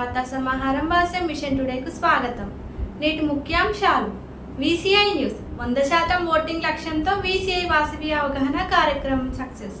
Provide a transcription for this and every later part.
వార్తా సమాహారం వాసే మిషన్ టుడేకు స్వాగతం. నేటి ముఖ్యాంశాలు. VCI news. వంద శాతం ఓటింగ్ లక్ష్యంతో వీసీఐ వాసవి అవగాహన కార్యక్రమం సక్సెస్.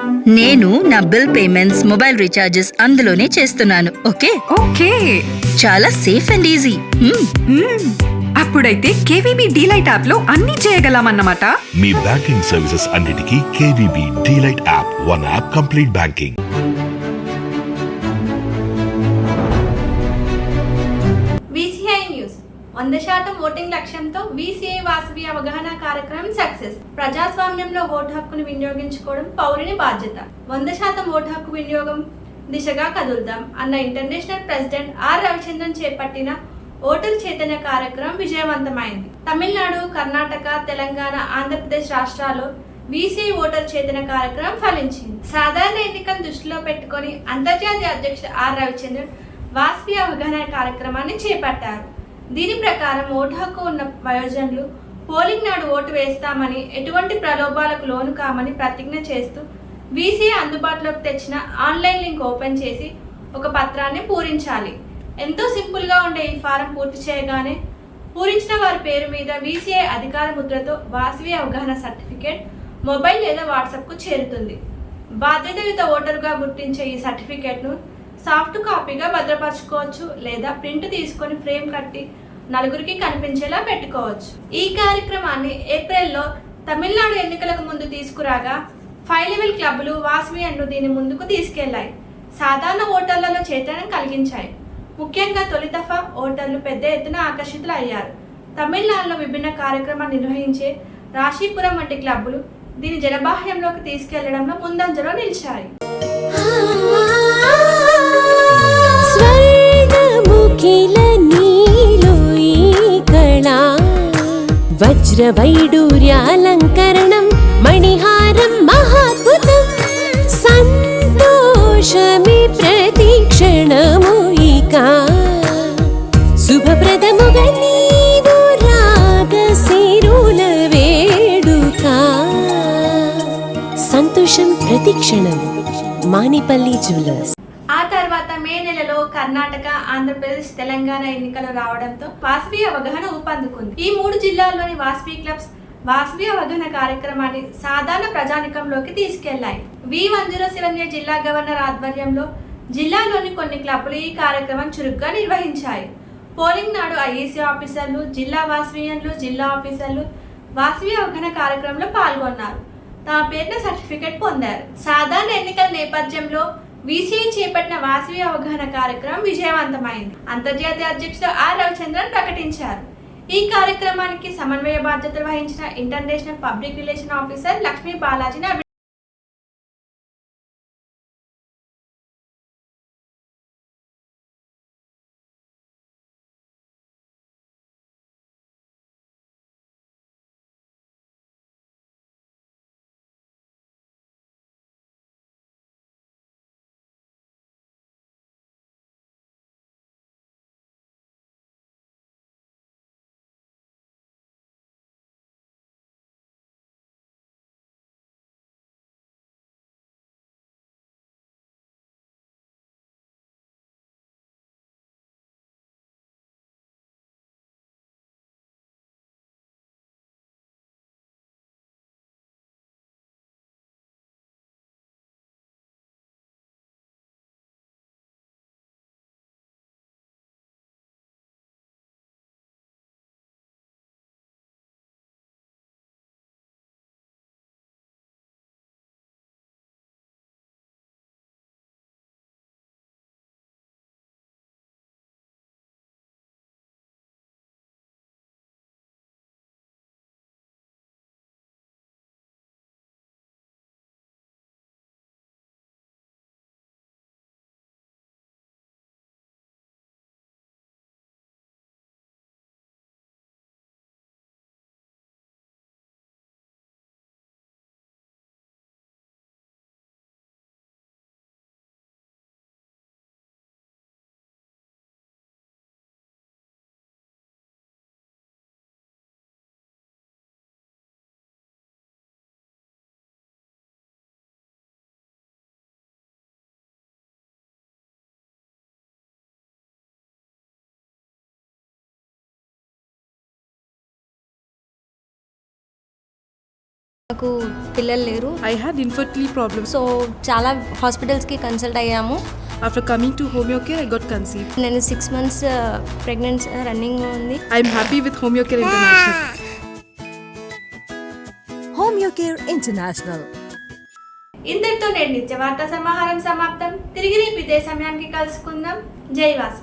నేను నా బిల్ పేమెంట్స్ మొబైల్ రీఛార్జెస్ అందులోనే చేస్తున్నాను ఓకే? ఓకే. చాలా సేఫ్ అండ్ ఈజీ. అప్పుడైతే కేవీబీ డీలైట్ యాప్లో అన్ని చేయగలమన్నమాట. మీ బ్యాంకింగ్ సర్వీసెస్ అన్నిటికీ KVB delight app one app complete banking. వంద శాతం ఓటింగ్ లక్ష్యంతో వీసీఐ వాసవి అవగాహన కార్యక్రమం సక్సెస్. ప్రజాస్వామ్యంలో ఓటు హక్కును వినియోగించుకోవడం పౌరుని బాధ్యత. వంద శాతం ఓటు హక్కు వినియోగం దిశగా కదులుదాం అన్న ఇంటర్నేషనల్ ప్రెసిడెంట్ ఆర్ రవిచంద్రన్ చేపట్టిన ఓటర్ చైతన్య కార్యక్రమం విజయవంతమైంది. తమిళనాడు కర్ణాటక తెలంగాణ ఆంధ్రప్రదేశ్ రాష్ట్రాల్లో వీసీఐ ఓటర్ చేతన కార్యక్రమం ఫలించింది. సాధారణ ఎన్నికలను దృష్టిలో పెట్టుకొని అంతర్జాతీయ అధ్యక్షుడు ఆర్ రవిచంద్రన్ వాస్పి అవగాహన కార్యక్రమాన్ని చేపట్టారు. దీని ప్రకారం ఓటు హక్కు ఉన్న వయోజనులు పోలింగ్ నాడు ఓటు వేస్తామని ఎటువంటి ప్రలోభాలకు లోను కామని ప్రతిజ్ఞ చేస్తూ వీసీఐ అందుబాటులోకి తెచ్చిన ఆన్లైన్ లింక్ ఓపెన్ చేసి ఒక పత్రాన్ని పూరించాలి. ఎంతో సింపుల్గా ఉండే ఈ ఫారం పూర్తి చేయగానే పూరించిన వారి పేరు మీద వీసీఐ అధికార ముద్రతో వాసవి అవగాహన సర్టిఫికేట్ మొబైల్ లేదా వాట్సాప్కు చేరుతుంది. బాధ్యతయుత ఓటరుగా గుర్తించే ఈ సర్టిఫికేట్ను సాఫ్ట్ కాపీగా భద్రపరచుకోవచ్చు లేదా ప్రింట్ తీసుకొని ఫ్రేమ్ కట్టి నలుగురికి కనిపించేలా పెట్టుకోవచ్చు. ఈ కార్యక్రమాన్ని ఏప్రిల్లో తమిళనాడు ఎన్నికలకు ముందు తీసుకురాగా ఫైవ్ లెవెల్ క్లబ్లు వాస్మియన్ను దీని ముందుకు తీసుకెళ్ళాయి. సాధారణ ఓటర్లలో చైతన్యం కలిగించాయి. ముఖ్యంగా తొలి దఫా ఓటర్లు పెద్ద ఎత్తున ఆకర్షితులు అయ్యారు. తమిళనాడులో విభిన్న కార్యక్రమాలు నిర్వహించే రాశీపురం వంటి క్లబ్బులు దీని జనబాహ్యంలోకి తీసుకెళ్ళడంలో ముందంజలో నిలిచాయి. Ah, ah, മധുരവൈഡൂര്യാലങ്കരണം മണിഹാരം മഹാത്ഭുതം സന്തോഷമേ പ്രതീക്ഷണമൂയിക ശുഭപ്രദമുക നീവു രാഗസിരുല സന്തോഷം പ്രതീക്ഷണം മാനിപ്പള്ളി ജ്വല്ലേഴ്സ്. మే నెలలో కర్ణాటక ఆంధ్రప్రదేశ్ తెలంగాణ ఎన్నికలు రావడంతో వాసవి అవగాహన ఊపందుకుంది. ఈ మూడు జిల్లాల్లోని వాసవి క్లబ్స్ వాసవి అవగాహన కార్యక్రమాన్ని సాధారణ ప్రజానికంలోకి తీసుకెళ్ళాయి. V one zero seven A జిల్లా గవర్నర్ ఆధ్వర్యంలో జిల్లాలోని కొన్ని క్లబ్లు ఈ కార్యక్రమం చురుగ్గా నిర్వహించాయి. పోలింగ్ నాడు ఐఏసీ ఆఫీసర్లు జిల్లా వాసవియన్లు జిల్లా ఆఫీసర్లు వాసవి అవగాహన కార్యక్రమంలో పాల్గొన్నారు. తమ పేరున సర్టిఫికెట్ పొందారు. సాధారణ ఎన్నికల నేపథ్యంలో వీసీఐ చేపట్టిన వాసవి అవగాహన కార్యక్రమం విజయవంతమైంది. అంతర్జాతీయ అధ్యక్షుడు ఆర్ రవిచంద్రన్ ప్రకటించారు. ఈ కార్యక్రమానికి సమన్వయ బాధ్యతలు వహించిన international public relation officer Lakshmi బాలాజీని నాకు పిల్లలు లేరు. I had infertility problem so చాలా హాస్పిటల్స్కి కన్సల్ట్ అయ్యాము. After coming to Homeocare I got conceive నేను సిక్స్ మంత్స్ ప్రెగ్నెంట్ రన్నింగ్ ఉంది. I'm happy with Homeocare international Homeocare international ఇంతటితో నేను నిత్య వార్తా సమాహారం సమాప్తం. తిరిగి రేపు ఇదే సమయానికి కలుసుకుందాం. జై వాసు.